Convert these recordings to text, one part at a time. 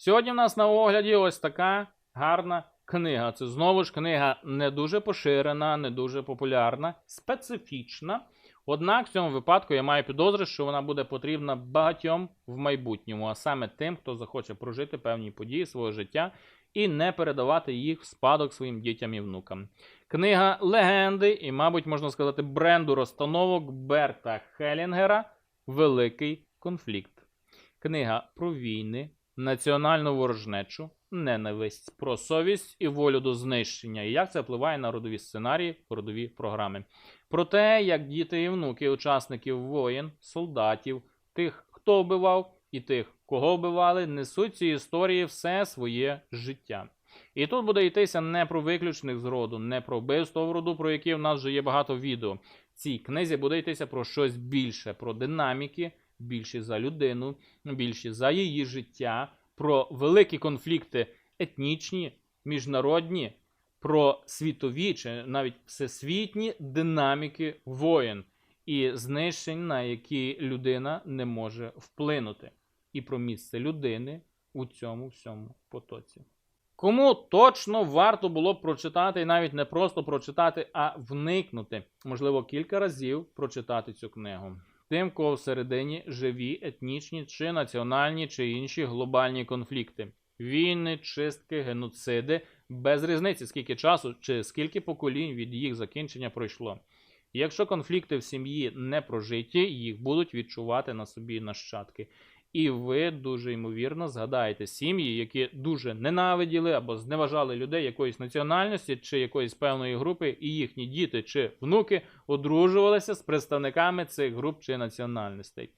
Сьогодні в нас на огляді ось така гарна книга. Це знову ж книга не дуже поширена, не дуже популярна, специфічна. Однак в цьому випадку я маю підозри, що вона буде потрібна багатьом в майбутньому, а саме тим, хто захоче прожити певні події свого життя і не передавати їх в спадок своїм дітям і внукам. Книга легенди і, мабуть, можна сказати, бренду розстановок Берта Хелінгера Великий конфлікт. Книга про війни, національну ворожнечу, ненависть, про совість і волю до знищення, і як це впливає на родові сценарії, родові програми. Про те, як діти і внуки учасників воєн, солдатів, тих, хто вбивав, і тих, кого вбивали, несуть ці історії все своє життя. І тут буде йтися не про виключних з роду, не про вбивство в роду, про які в нас вже є багато відео. В цій книзі буде йтися про щось більше, про динаміки, більші за людину, більші за її життя, про великі конфлікти етнічні, міжнародні, про світові чи навіть всесвітні динаміки воєн і знищень, на які людина не може вплинути, і про місце людини у цьому всьому потоці. Кому точно варто було б прочитати, і навіть не просто прочитати, а вникнути, можливо, кілька разів прочитати цю книгу. Тим, кого всередині живі етнічні чи національні чи інші глобальні конфлікти, війни, чистки, геноциди, без різниці, скільки часу чи скільки поколінь від їх закінчення пройшло. Якщо конфлікти в сім'ї не прожиті, їх будуть відчувати на собі нащадки. І ви дуже ймовірно згадаєте сім'ї, які дуже ненавиділи або зневажали людей якоїсь національності чи якоїсь певної групи, і їхні діти чи внуки одружувалися з представниками цих груп чи національностей.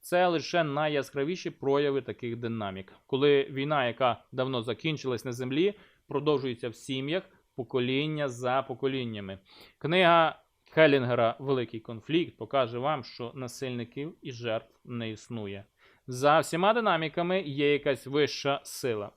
Це лише найяскравіші прояви таких динамік, коли війна, яка давно закінчилась на землі, продовжується в сім'ях покоління за поколіннями. Книга Хелінгера Великий конфлікт покаже вам, що насильників і жертв не існує. За всіма динаміками є якась вища сила.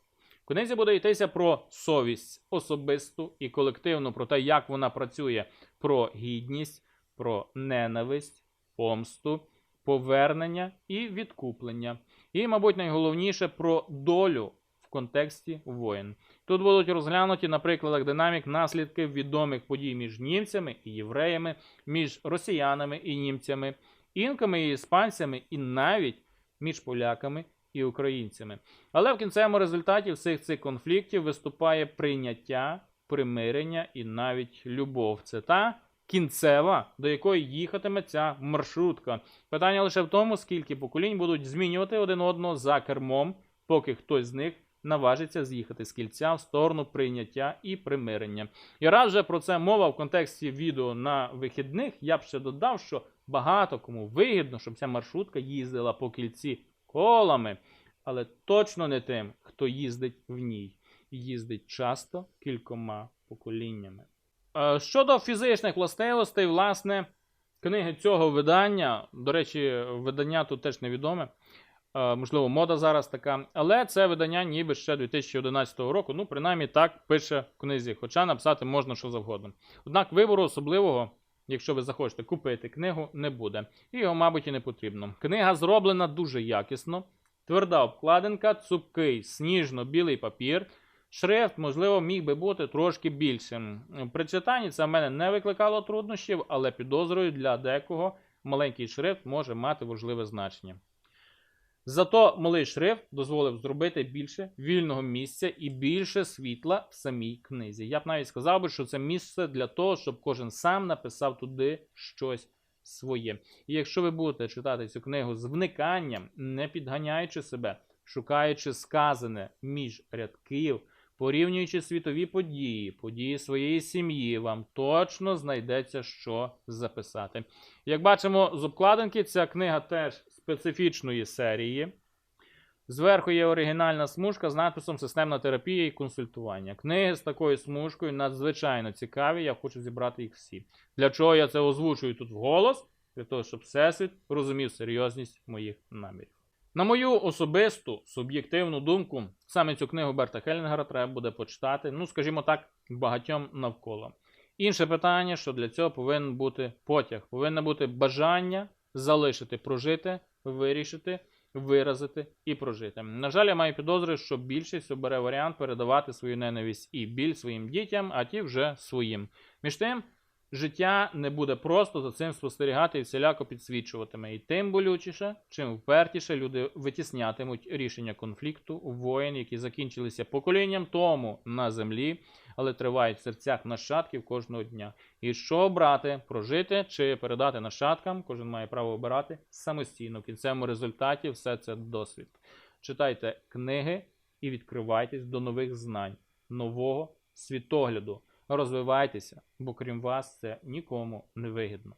В книзі буде йтися про совість особисту і колективну, про те, як вона працює, про гідність, про ненависть, помсту, повернення і відкуплення. І, мабуть, найголовніше про долю в контексті воєн. Тут будуть розглянуті на прикладах динамік наслідки відомих подій між німцями і євреями, між росіянами і німцями, інками і іспанцями, і навіть між поляками і українцями. Але в кінцевому результаті всіх цих конфліктів виступає прийняття, примирення і навіть любов. Це та кінцева, до якої їхатиме ця маршрутка. Питання лише в тому, скільки поколінь будуть змінювати один одного за кермом, поки хтось з них наважиться з'їхати з кільця в сторону прийняття і примирення. І раз вже про це мова в контексті відео на вихідних, я б ще додав, що багато кому вигідно, щоб ця маршрутка їздила по кільці колами, але точно не тим, хто їздить в ній. Їздить часто кількома поколіннями. Е, Щодо фізичних властивостей, власне, книги цього видання, до речі, видання тут теж невідоме. Е, Можливо, мода зараз така, але це видання ніби ще 2011 року. Ну, принаймні так пише в книзі, хоча написати можна що завгодно. Однак вибору особливого, якщо ви захочете купити книгу, не буде. І його, мабуть, і не потрібно. Книга зроблена дуже якісно, тверда обкладинка, цупкий, сніжно-білий папір. Шрифт, можливо, міг би бути трошки більшим. При читанні це в мене не викликало труднощів, але підозрюю, для декого маленький шрифт може мати важливе значення. Зато малий шрифт дозволив зробити більше вільного місця і більше світла в самій книзі. Я б навіть сказав би, що це місце для того, щоб кожен сам написав туди щось своє. І якщо ви будете читати цю книгу з вниканням, не підганяючи себе, шукаючи сказане між рядків, порівнюючи світові події, події своєї сім'ї, вам точно знайдеться що записати. Як бачимо з обкладинки, ця книга теж специфічної серії. Зверху є оригінальна смужка з надписом Системна терапія і консультування. Книги з такою смужкою надзвичайно цікаві, я хочу зібрати їх всі. Для чого я це озвучую тут вголос? Для того, щоб Всесвіт розумів серйозність моїх намірів. На мою особисту суб'єктивну думку, саме цю книгу Берта Хелінгера треба буде почитати, ну, скажімо так, багатьом навколо. Інше питання, що для цього повинен бути потяг, повинне бути бажання залишити, прожити, вирішити виразити і прожити. На жаль, я маю підозри, що більшість обере варіант передавати свою ненависть і біль своїм дітям, а ті вже своїм. Між тим, життя не буде просто за цим спостерігати і всіляко підсвічуватиме. І тим болючіше, чим впертіше люди витіснятимуть рішення конфлікту воєн, які закінчилися поколінням тому на землі, але тривають в серцях нащадків кожного дня. І що обрати, прожити чи передати нащадкам, кожен має право обирати самостійно. В кінцевому результаті все це досвід. Читайте книги і відкривайтесь до нових знань, нового світогляду. Розвивайтеся, бо крім вас це нікому не вигідно.